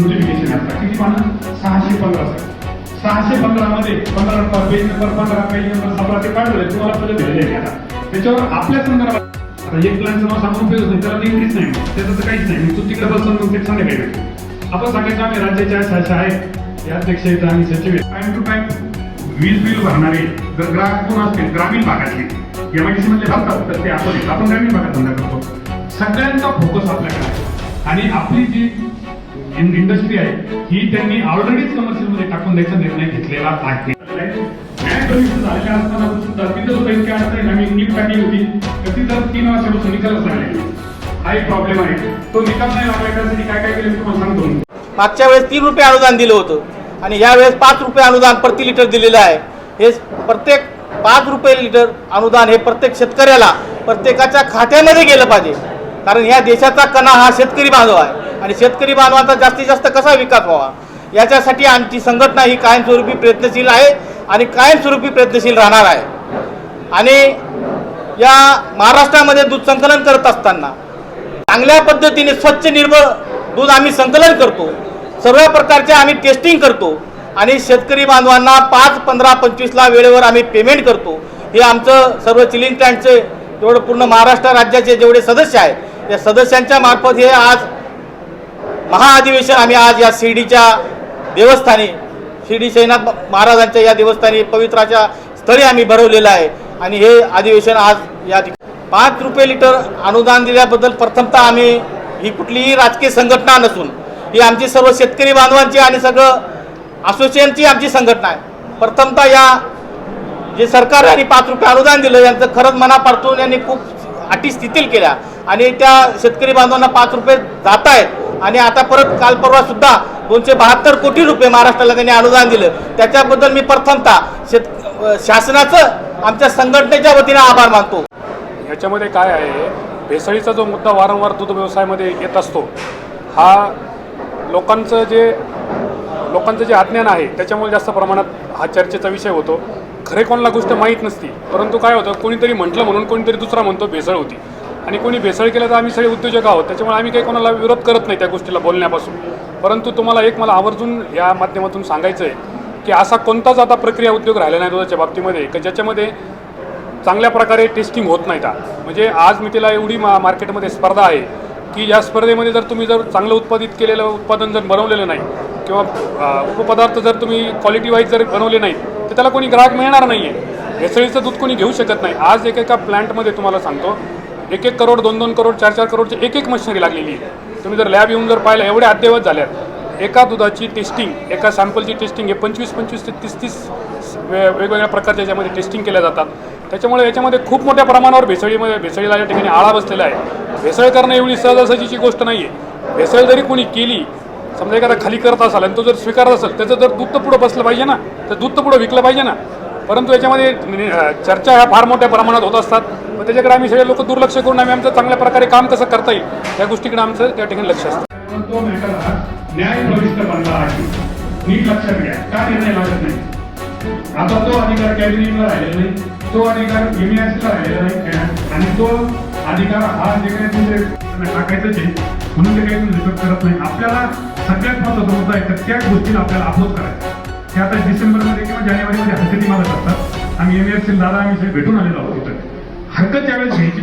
Notification असतात. किती पानं सहाशे पंधरा सहाशे पंधरा मध्ये पंधरा पेज नंबर पंधरा पेज नंबर सतरा ते काढले तुम्हाला सगळं दिलेले आता. त्याच्यावर आपल्या संदर्भात आता एक प्लॅनचं नाव सांगून उपयोग नाही त्याला इंग्लिश नाही. त्याचं तर काहीच नाही. तू तिकडे बसून मग ते सांगायला आपण सांगायचं आम्ही राज्याच्या शाखा आहेत या अध्यक्ष आहेत आणि सचिव आहेत. टाइम टू टाइम वीज बिल भरणारे जर ग्राहक कोण असतील? ग्रामीण भागातले एमआयडीसी मधले भरतात तर ते आपण आपण ग्रामीण भागात धंदा करतो. सगळ्यांचा फोकस आपल्याकडे आहे. आणि आपली जी इंडस्ट्री आहे ही त्यांनी ऑलरेडीच कमर्शियलमध्ये टाकून द्यायचा निर्णय घेतलेला आहे. प्रॉब्लेम आहे तो निकाल नाही लागला काय काय केलं तुम्हाला सांगतो मागच्या वेळेस तीन रुपये अनुदान दिलं होतं आणि या वेळेस पाच रुपये अनुदान प्रति लिटर दिलेलं आहे. हे प्रत्येक पाच रुपये लिटर अनुदान हे प्रत्येक शेतकऱ्याला प्रत्येकाच्या खात्यामध्ये गेलं पाहिजे. कारण या देशाचा कणा हा शेतकरी बांधव आहे. आणि शेतकरी बांधवांचा जास्तीत जास्त कसा विकास व्हावा? याच्यासाठी आमची संघटना ही कायमस्वरूपी प्रयत्नशील आहे आणि कायमस्वरूपी प्रयत्नशील राहणार आहे. आणि या महाराष्ट्रामध्ये दूध संकलन करत असताना चांगल्या पद्धतीने स्वच्छ निर्मळ दूध आम्ही संकलन करतो. सर्व प्रकारचे आम्ही टेस्टिंग करतो आणि शेतकरी बांधवांना पाच पंधरा पंचवीसला वेळेवर आम्ही पेमेंट करतो. हे आमचं सर्व चिलिंग प्लॅन्टचे जेवढं पूर्ण महाराष्ट्र राज्याचे जेवढे सदस्य आहेत या सदस्यांच्या मार्फत हे आज महाअधिवेशन आम्ही आज या शिर्डीच्या देवस्थानी शिर्डी शैनाथ महाराजांच्या या देवस्थानी पवित्राच्या स्थळी आम्ही भरवलेलं आहे. आणि हे अधिवेशन आज या पाच रुपये लिटर अनुदान दिल्याबद्दल प्रथमतः आम्ही ही कुठलीही राजकीय संघटना नसून ही आमची सर्व शेतकरी बांधवांची आणि सगळं असोसिएशनची आमची संघटना आहे. प्रथमतः या जे सरकार यांनी पाच रुपये अनुदान दिलं यांचं खरंच मनापासून यांनी खूप अटी स्थितील केल्या. आणि त्या शेतकरी बांधवांना पाच रुपये जात आहेत. आणि आता परत काल परवा सुद्धा दोनशे बहात्तर कोटी रुपये महाराष्ट्राला त्यांनी अनुदान दिलं. त्याच्याबद्दल मी प्रथमतः शेत शासनाचं आमच्या संघटनेच्या वतीने आभार मानतो. ह्याच्यामध्ये काय आहे भेसळीचा जो मुद्दा वारंवार दूध व्यवसायामध्ये येत असतो हा लोकांचं जे लोकांचं जे अज्ञान आहे त्याच्यामुळे जास्त प्रमाणात हा चर्चेचा विषय होतो. खरे कोणाला गोष्ट माहीत नसती परंतु काय होतं कोणीतरी म्हटलं म्हणून कोणीतरी दुसरा म्हणतो भेसळ होती. आणि कोणी भेसळ केलं तर आम्ही सगळे उद्योजक आहोत. त्याच्यामुळे आम्ही काही कोणाला विरोध करत नाही त्या गोष्टीला बोलण्यापासून. परंतु तुम्हाला एक मला आवर्जून या माध्यमातून सांगायचं आहे की असा कोणताच आता प्रक्रिया उद्योग राहिला नाही दुधाच्या बाबतीमध्ये की ज्याच्यामध्ये चांगल्या प्रकारे टेस्टिंग होत नाही का? म्हणजे आज मी तिला एवढी मा मार्केटमध्ये स्पर्धा आहे की या स्पर्धेमध्ये जर तुम्ही जर चांगलं उत्पादित केलेलं उत्पादन जर बनवलेलं नाही किंवा उपपदार्थ जर तुम्ही क्वालिटी वाईज जर बनवले नाही तर त्याला कोणी ग्राहक मिळणार नाही आहे भेसळीचं दूध कोणी घेऊ शकत नाही. आज एकेका प्लॅन्टमध्ये तुम्हाला सांगतो एक एक करोड दोन दोन करोड चार चार करोडची एक एक मशिनरी लागलेली आहे. तुम्ही जर लॅब येऊन जर पाहिलं एवढे अद्ययावत झाल्यात एका दुधाची टेस्टिंग एका सॅम्पलची टेस्टिंग हे पंचवीस पंचवीस ते तीस तीस वे वेगवेगळ्या प्रकारच्या याच्यामध्ये टेस्टिंग केल्या जातात. त्याच्यामुळे याच्यामध्ये खूप मोठ्या प्रमाणावर भेसळीमध्ये भेसळीला या ठिकाणी आळा बसलेला आहे. भेसळ करणं एवढी सहजासहजीची गोष्ट नाही आहे भेसळ जरी कोणी केली समजा एखादा खाली करत असाल आणि तो जर स्वीकारत असेल त्याचं जर दूध तर पुढं बसलं पाहिजे ना? तर दूध तर पुढं विकलं पाहिजे ना? परंतु याच्यामध्ये चर्चा ह्या फार मोठ्या प्रमाणात होत असतात. मग त्याच्याकडे आम्ही सगळे लोक दुर्लक्ष करून आम्ही आमचं चांगल्या प्रकारे काम कसं करता येईल त्या गोष्टीकडे आमचं त्या ठिकाणी लक्ष असतं. तो मॅटर न्याय बनला आहे नीट लक्षात घ्या का निर्णय लागत नाही? आता तो अधिकार कॅबिनेटला राहिलेला नाही तो अधिकार एमएसला राहिलेला नाही आणि तो अधिकार हा जे काही तुमचे टाकायचंच आहे म्हणून ते काही तुम्ही करत नाही. आपल्याला सगळ्यात महत्त्वाचा मुद्दा आहे तर त्या गोष्टीला आपल्याला अपोज करायचं. हे आता डिसेंबरमध्ये किंवा जानेवारीमध्ये हरकती मारत असतात. आम्ही एमएससी दादा आम्ही भेटून आलेलो आहोत तिथं हरकत त्यावेळेस घ्यायची